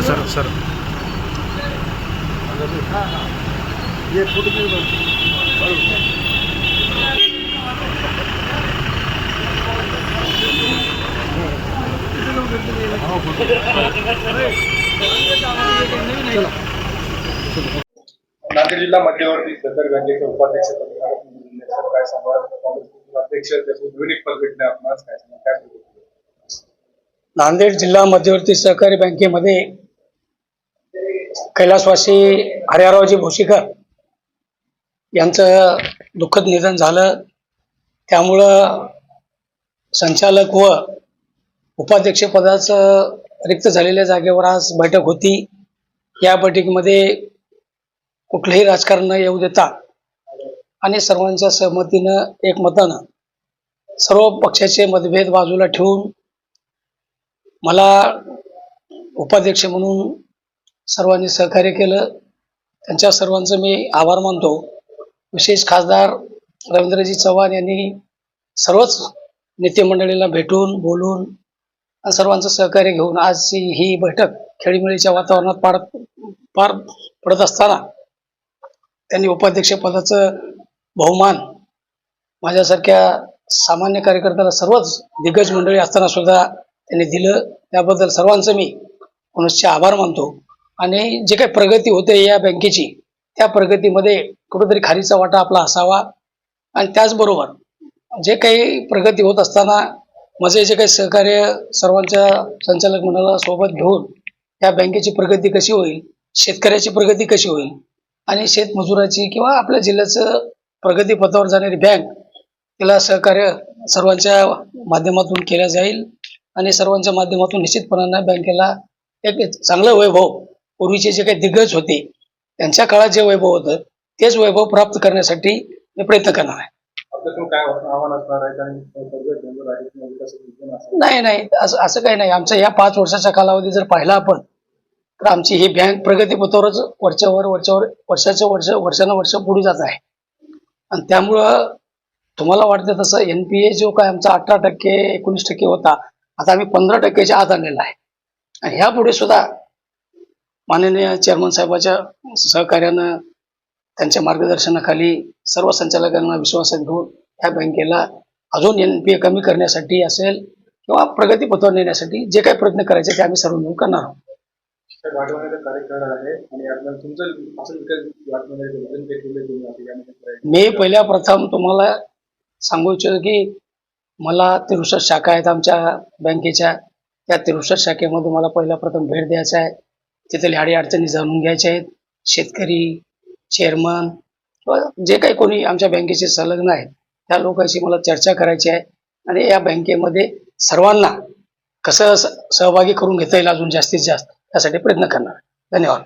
Sir sir. Nanded जिल्हा मध्यवर्ती सहकारी बँकेचे उपाध्यक्ष काय सांगा काँग्रेसचे अध्यक्ष त्याचे नवीन एक पद भेटले आपणास काय सांगा काय प्रतिक्रिया? नांदेड जिल्हा मध्यवर्ती सहकारी बँकेमध्ये कैलासवासी हरिहररावजी भोशीकर यांचं दुःखद निधन झालं. त्यामुळं संचालक व उपाध्यक्षपदाचं रिक्त झालेल्या जागेवर आज बैठक होती. या बैठकीमध्ये कुठलंही राजकारण न येऊ देता आणि सर्वांच्या सहमतीनं एकमतानं सर्व पक्षाचे मतभेद बाजूला ठेवून मला उपाध्यक्ष म्हणून सर्वांनी सहकार्य केलं. त्यांच्या सर्वांचं मी आभार मानतो. विशेष खासदार रवींद्रजी चव्हाण यांनी सर्वच नेतेमंडळीला भेटून बोलून आणि सर्वांचं सहकार्य घेऊन आजची ही बैठक खेळीमेळीच्या वातावरणात पार पार पडत असताना त्यांनी उपाध्यक्षपदाचं बहुमान माझ्यासारख्या सामान्य कार्यकर्त्याला सर्वच दिग्गज मंडळी असताना सुद्धा त्यांनी दिलं. त्याबद्दल सर्वांचं मी पुनश्च आभार मानतो. आणि जे काही प्रगती होते या बँकेची त्या प्रगतीमध्ये कुठेतरी खारीचा वाटा आपला असावा. आणि त्याचबरोबर जे काही प्रगती होत असताना माझे जे काही सहकार्य सर्वांच्या संचालक मंडळाला सोबत घेऊन या बँकेची प्रगती कशी होईल शेतकऱ्याची प्रगती कशी होईल आणि शेतमजुराची किंवा आपल्या जिल्ह्याचं प्रगतीपथावर जाणारी बँक तिला सहकार्य सर्वांच्या माध्यमातून केलं जाईल. आणि सर्वांच्या माध्यमातून निश्चितपणानं बँकेला एक चांगलं वैभव पूर्वीचे जे काही दिग्गज होते त्यांच्या काळात जे वैभव होतं तेच वैभव प्राप्त करण्यासाठी मी प्रयत्न करणार आहे. नाही नाही. असं असं काही नाही. आमच्या या पाच वर्षाचा कालावधी जर पाहिला आपण तर आमची ही बँक प्रगतीपथावरच वरच्यावर वरच्यावर वर्षाच्या वर्ष वर्षानुवर्ष पुढे जात आहे. आणि त्यामुळं तुम्हाला वाटतं तसं एन पी ए जो काय आमचा अठरा टक्के एकोणीस टक्के होता आता आम्ही पंधरा टक्क्याच्या आत आणलेला आहे. आणि ह्यापुढे सुद्धा माननीय चेअरमन साहेबाच्या सहकार्यानं त्यांच्या मार्गदर्शनाखाली सर्व संचालकांना विश्वासात घेऊन या बँकेला अजून एन पी ए कमी करण्यासाठी असेल किंवा प्रगतीपथावर नेण्यासाठी जे काही प्रयत्न करायचे ते आम्ही सर्व मिळून करणार आहोत. मी पहिल्या प्रथम तुम्हाला सांगू इच्छितो की मला तिरुसत शाखा आहेत आमच्या बँकेच्या त्या तिरुसत शाखेमध्ये मला पहिल्या प्रथम भेट द्यायचं आहे तिथल्या अडीअडचणी जाणून घ्यायच्या आहेत. शेतकरी चेअरमन जे काही कोणी आमच्या बँकेचे संलग्न आहेत त्या लोकांशी मला चर्चा करायची आहे. आणि या बँकेमध्ये सर्वांना कसं सहभागी करून घेता येईल अजून जास्तीत जास्त त्यासाठी प्रयत्न करणार धन्यवाद.